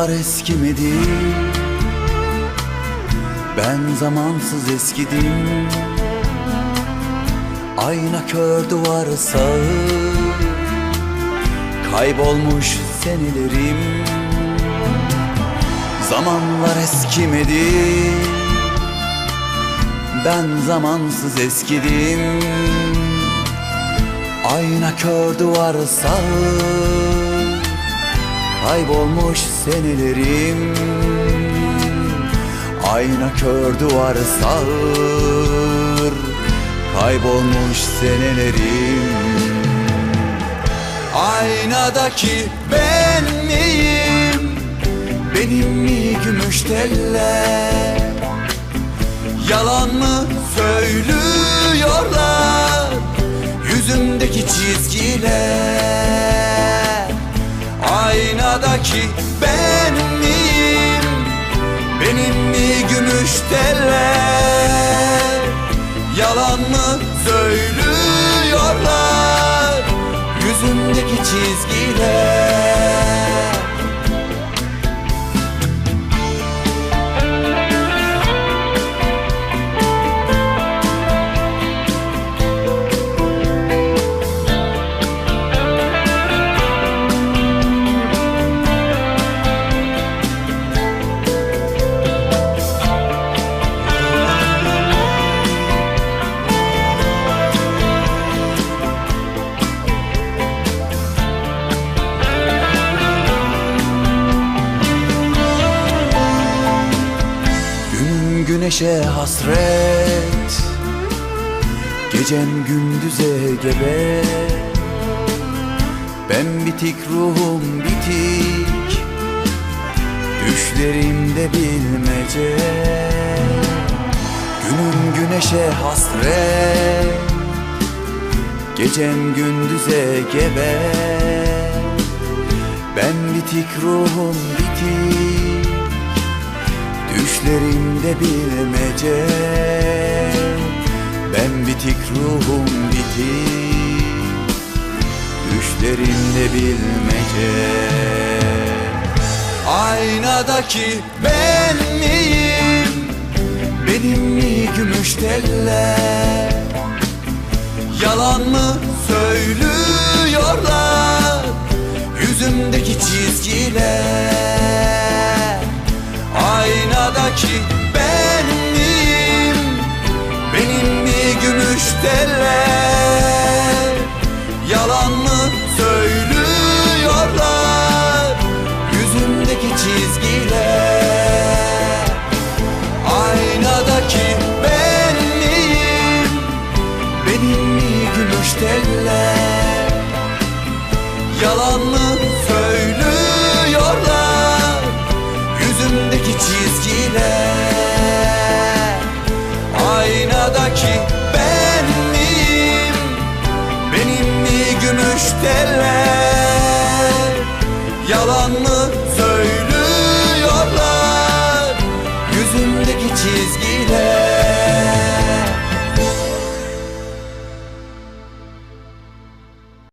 Zamanlar eskimedi. Ben zamansız eskidim. Ayna kör duvar sağı. Kaybolmuş senelerim. Zamanlar eskimedi. Ben zamansız eskidim. Ayna kör duvar sağı Kaybolmuş senelerim. Ayna kör duvar sağır. Kaybolmuş senelerim. Aynadaki ben miyim? Benim mi gümüş teller? Yalan mı söylüyorlar? Yüzümdeki çizgiler Aynadaki ben miyim Benim mi gümüş teller? Yalan mı söylüyorlar Yüzümdeki çizgiler güneşe hasret. Gecem gündüze gebe Ben bitik ruhum bitik. Düşlerimde bilmece. Günüm güneşe hasret. Gecem gündüze gebe Ben bitik ruhum bitik Düşlerimde bilmece. Ben bitik ruhum bitik. Düşlerimde bilmece. Aynadaki ben miyim? Benim mi gümüş teller? Yalan mı söylüyorlar? Yüzümdeki çizgiler Aynadaki ben miyim? Benim mi gümüş teller? Yalan mı söylüyorlar Yüzümdeki çizgiler Aynadaki ben miyim? Benim mi gümüş teller? Yalan mı gümüş